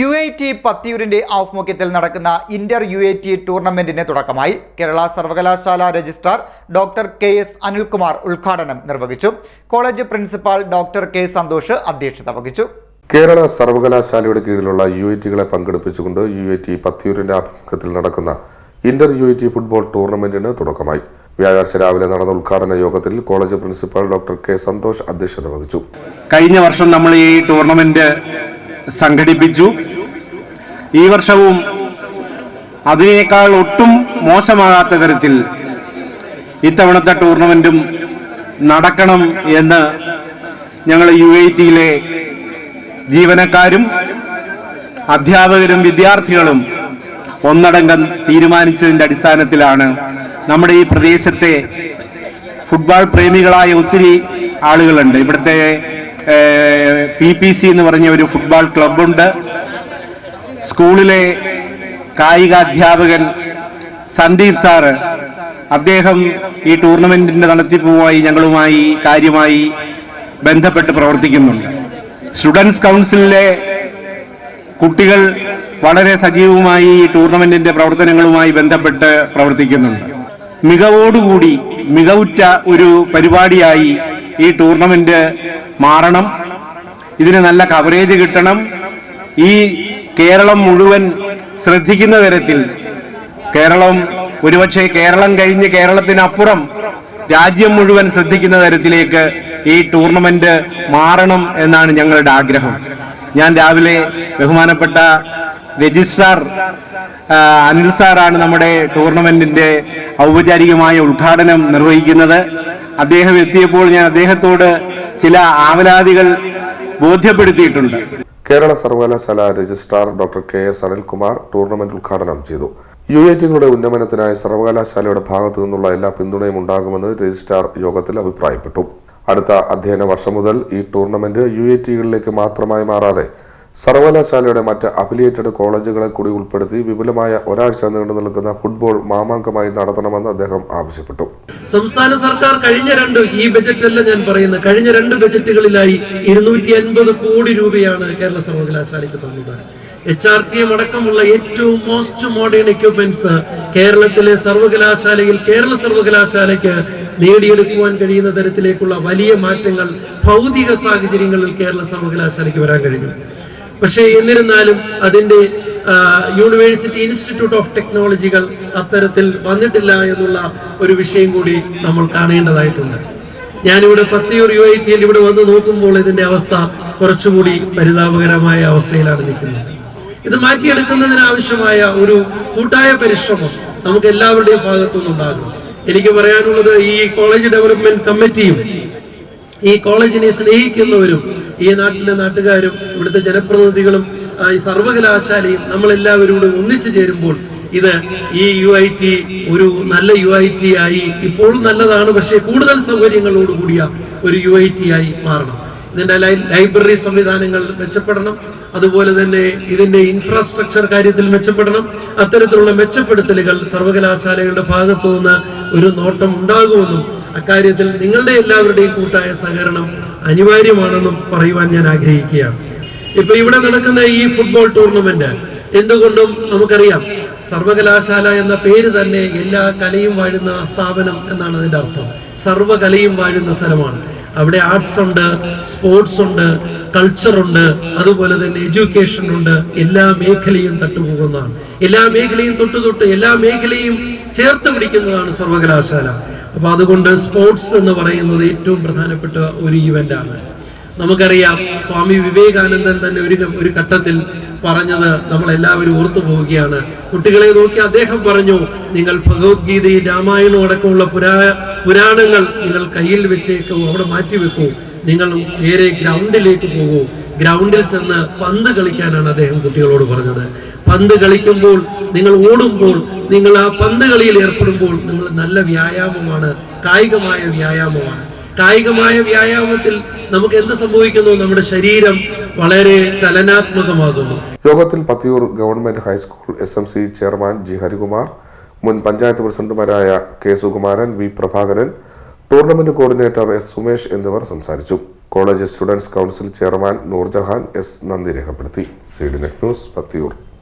U I T പത്തിയൂരിന്റെ ആഭിമുഖ്യത്തിൽ നടക്കുന്ന ഇന്റർ യു ഐ ടി ടൂർണമെന്റിന് തുടക്കമായി കേരള സർവകലാശാല registrar doctor K S Anilkumar ഉദ്ഘാടനം നിർവഹിച്ചു. College principal doctor K Santhosh അധ്യക്ഷത വഹിച്ചു. കേരള സർവകലാശാലയുടെ കീഴിലുള്ള യു ഐ ടികളെ പങ്കെടുപ്പിച്ചുകൊണ്ട് യു ഐ ടി പത്തിയൂരിന്റെ ആഭിമുഖ്യത്തിൽ നടക്കുന്ന inter U I T football ടൂർണമെന്റിന് തുടക്കമായി. വ്യാഴാഴ്ച രാവിലെ നടന്ന ഉദ്ഘാടന യോഗത്തിൽ college principal doctor K Santhosh അധ്യക്ഷത വഹിച്ചു. കഴിഞ്ഞ വർഷം നമ്മൾ ഈ ടൂർണമെന്റ് സംഘടിപ്പിച്ചു. ഈ വർഷവും അതിനേക്കാൾ ഒട്ടും മോശമാകാത്ത തരത്തിൽ ഇത്തവണത്തെ ടൂർണമെന്റും നടക്കണം എന്ന് ഞങ്ങൾ യു ഐ ടിയിലെ ജീവനക്കാരും അധ്യാപകരും വിദ്യാർത്ഥികളും ഒന്നടങ്കം തീരുമാനിച്ചതിന്റെ അടിസ്ഥാനത്തിലാണ് നമ്മുടെ ഈ പ്രദേശത്തെ ഫുട്ബോൾ പ്രേമികളായ ഒത്തിരി ആളുകളുണ്ട്. ഇവിടുത്തെ പി പി സി എന്ന് പറഞ്ഞ ഒരു ഫുട്ബോൾ ക്ലബുണ്ട് സ്കൂളിലെ കായിക അധ്യാപകൻ സന്ദീപ് സാറ് അദ്ദേഹം ഈ ടൂർണമെന്റിന്റെ നടത്തിപ്പുമായി ഞങ്ങളുമായി കാര്യമായി ബന്ധപ്പെട്ട് പ്രവർത്തിക്കുന്നുണ്ട്. സ്റ്റുഡൻസ് കൗൺസിലിലെ കുട്ടികൾ വളരെ സജീവമായി ഈ ടൂർണമെന്റിന്റെ പ്രവർത്തനങ്ങളുമായി ബന്ധപ്പെട്ട് പ്രവർത്തിക്കുന്നുണ്ട്. മികവോടുകൂടി മികവുറ്റ ഒരു പരിപാടിയായി ഈ ടൂർണമെന്റ് മാറണം. ഇതിന് നല്ല കവറേജ് കിട്ടണം. ഈ കേരളം മുഴുവൻ ശ്രദ്ധിക്കുന്ന തരത്തിൽ കേരളം ഒരുപക്ഷെ കേരളം കഴിഞ്ഞ് കേരളത്തിനപ്പുറം രാജ്യം മുഴുവൻ ശ്രദ്ധിക്കുന്ന തരത്തിലേക്ക് ഈ ടൂർണമെന്റ് മാറണം എന്നാണ് ഞങ്ങളുടെ ആഗ്രഹം. ഞാൻ രാവിലെ ബഹുമാനപ്പെട്ട രജിസ്ട്രാർ അനിൽ സാറാണ് നമ്മുടെ ടൂർണമെന്റിന്റെ ഔപചാരികമായ ഉദ്ഘാടനം നിർവഹിക്കുന്നത്. അദ്ദേഹം എത്തിയപ്പോൾ ഞാൻ അദ്ദേഹത്തോട് ചില ആവലാതികൾ ബോധ്യപ്പെടുത്തിയിട്ടുണ്ട്. കേരള സർവകലാശാല registrar doctor K S Anilkumar tournament ഉദ്ഘാടനം ചെയ്തു. യു എ ടികളുടെ ഉന്നമനത്തിനായി സർവകലാശാലയുടെ ഭാഗത്തു നിന്നുള്ള എല്ലാ പിന്തുണയും ഉണ്ടാകുമെന്ന് രജിസ്ട്രാർ യോഗത്തിൽ അഭിപ്രായപ്പെട്ടു. അടുത്ത അധ്യയന വർഷം മുതൽ ഈ ടൂർണമെന്റ് യു എ ടികളിലേക്ക് മാത്രമായി മാറാതെ സർവകലാശാലയുടെ മറ്റ് അഫിലിയേറ്റഡ് കോളേജുകളെ കൂടി ഉൾപ്പെടുത്തി വിപുലമായ ഒരാഴ്ച നീണ്ടു നിൽക്കുന്ന ഫുട്ബോൾ മാമാങ്കമായി നടത്തണമെന്ന് അദ്ദേഹം ആവശ്യപ്പെട്ടു. സംസ്ഥാന സർക്കാർ കഴിഞ്ഞ രണ്ട് ഈ ബജറ്റല്ല ഞാൻ പറയുന്നത് കഴിഞ്ഞ രണ്ട് ബജറ്റുകളിലായി ഇരുന്നൂറ്റി അൻപത് കോടി രൂപയാണ് കേരള സർവകലാശാലയ്ക്ക് തന്നത്. എച്ച് ആർ ടി എം അടക്കമുള്ള ഏറ്റവും മോസ്റ്റ് മോഡേൺ എക്യുപ്മെന്റ്സ് കേരളത്തിലെ സർവകലാശാലയിൽ കേരള സർവകലാശാലയ്ക്ക് നേടിയെടുക്കുവാൻ കഴിയുന്ന തരത്തിലേക്കുള്ള വലിയ മാറ്റങ്ങൾ ഭൗതിക സാഹചര്യങ്ങളിൽ കേരള സർവകലാശാലയ്ക്ക് വരാൻ കഴിഞ്ഞു. പക്ഷേ എന്നിരുന്നാലും അതിന്റെ യൂണിവേഴ്സിറ്റി ഇൻസ്റ്റിറ്റ്യൂട്ട് ഓഫ് ടെക്നോളജികൾ അത്തരത്തിൽ വന്നിട്ടില്ല എന്നുള്ള ഒരു വിഷയം കൂടി നമ്മൾ കാണേണ്ടതായിട്ടുണ്ട്. ഞാനിവിടെ പത്തിയൂർ യു ഐ ടിയിൽ ഇവിടെ വന്ന് നോക്കുമ്പോൾ ഇതിന്റെ അവസ്ഥ കുറച്ചുകൂടി പരിതാപകരമായ അവസ്ഥയിലാണ് നിൽക്കുന്നത്. ഇത് മാറ്റിയെടുക്കുന്നതിനാവശ്യമായ ഒരു കൂട്ടായ പരിശ്രമം നമുക്ക് എല്ലാവരുടെയും ഭാഗത്തുനിന്നുണ്ടാകും എനിക്ക് പറയാനുള്ളത് ഈ കോളേജ് ഡെവലപ്മെന്റ് കമ്മിറ്റിയും ഈ കോളേജിനെ സ്നേഹിക്കുന്നവരും ഈ നാട്ടിലെ നാട്ടുകാരും ഇവിടുത്തെ ജനപ്രതിനിധികളും ഈ സർവകലാശാലയും നമ്മളെല്ലാവരും കൂടെ ഒന്നിച്ചു ചേരുമ്പോൾ ഇത് ഈ യു ഐ ടി ഒരു നല്ല യു ഐ ടി ആയി ഇപ്പോഴും നല്ലതാണ് പക്ഷേ കൂടുതൽ സൗകര്യങ്ങളോട് കൂടിയ ഒരു യു ഐ ടി ആയി മാറണം. ഇതിന്റെ ലൈബ്രറി സംവിധാനങ്ങൾ മെച്ചപ്പെടണം. അതുപോലെ തന്നെ ഇതിന്റെ ഇൻഫ്രാസ്ട്രക്ചർ കാര്യത്തിൽ മെച്ചപ്പെടണം. അത്തരത്തിലുള്ള മെച്ചപ്പെടുത്തലുകൾ സർവകലാശാലകളുടെ ഭാഗത്തു നിന്ന് ഒരു നോട്ടം ഉണ്ടാകുമെന്നും അക്കാര്യത്തിൽ നിങ്ങളുടെ എല്ലാവരുടെയും കൂട്ടായ സഹകരണം അനിവാര്യമാണെന്നും പറയുവാൻ ഞാൻ ആഗ്രഹിക്കുകയാണ്. ഇപ്പൊ ഇവിടെ നടക്കുന്ന ഈ ഫുട്ബോൾ ടൂർണമെന്റ് എന്തുകൊണ്ടും നമുക്കറിയാം സർവകലാശാല എന്ന പേര് തന്നെ എല്ലാ കലയും വാഴുന്ന സ്ഥാപനം എന്നാണ് അതിന്റെ അർത്ഥം. സർവകലയും വാഴുന്ന സ്ഥലമാണ്. അവിടെ ആർട്സ് ഉണ്ട് സ്പോർട്സ് ഉണ്ട് കൾച്ചർ ഉണ്ട് അതുപോലെ തന്നെ എഡ്യൂക്കേഷൻ ഉണ്ട്. എല്ലാ മേഖലയും തട്ടുപോകുന്നതാണ്. എല്ലാ മേഖലയും തൊട്ട് തൊട്ട് എല്ലാ മേഖലയും ചേർത്ത് പിടിക്കുന്നതാണ് സർവകലാശാല. അപ്പൊ അതുകൊണ്ട് സ്പോർട്സ് എന്ന് പറയുന്നത് ഏറ്റവും പ്രധാനപ്പെട്ട ഒരു ഇവന്റ് ആണ്. നമുക്കറിയാം സ്വാമി വിവേകാനന്ദൻ തന്നെ ഒരു ഒരു ഘട്ടത്തിൽ പറഞ്ഞത് നമ്മൾ എല്ലാവരും ഓർത്തു പോവുകയാണ്. കുട്ടികളെ നോക്കി അദ്ദേഹം പറഞ്ഞു നിങ്ങൾ ഭഗവത്ഗീതയും രാമായണവും അടക്കമുള്ള പുരാ പുരാണങ്ങൾ നിങ്ങൾ കയ്യിൽ വെച്ചേക്കും അവിടെ മാറ്റി വെക്കൂ. നിങ്ങൾ നേരെ ഗ്രൗണ്ടിലേക്ക് പോകൂ. ഗ്രൗണ്ടിൽ ചെന്ന് പന്ത് കളിക്കാനാണ് അദ്ദേഹം കുട്ടികളോട് പറഞ്ഞത്. പന്ത് കളിക്കുമ്പോൾ നിങ്ങൾ ഓടുമ്പോൾ നിങ്ങൾ ആ പന്ത് കളിയിൽ ഏർപ്പെടുമ്പോൾ നിങ്ങൾ നല്ല വ്യായാമമാണ് കായികമായ വ്യായാമമാണ്. കായികമായ വ്യായാമത്തിൽ നമുക്ക് എന്ത് സംഭവിക്കുന്നു? നമ്മുടെ ശരീരം വളരെ ചലനാത്മകമാകുന്നു. യോഗത്തിൽ Pathiyoor government high school S M C chairman G Harikumar മുൻ പഞ്ചായത്ത് പ്രസിഡന്റുമാരായ K Sukumaran V Prabhakaran tournament coordinator S Sumesh എന്നിവർ സംസാരിച്ചു. College students council chairman Noorjahan S നന്ദി രേഖപ്പെടുത്തി. Side net news Pathiyoor.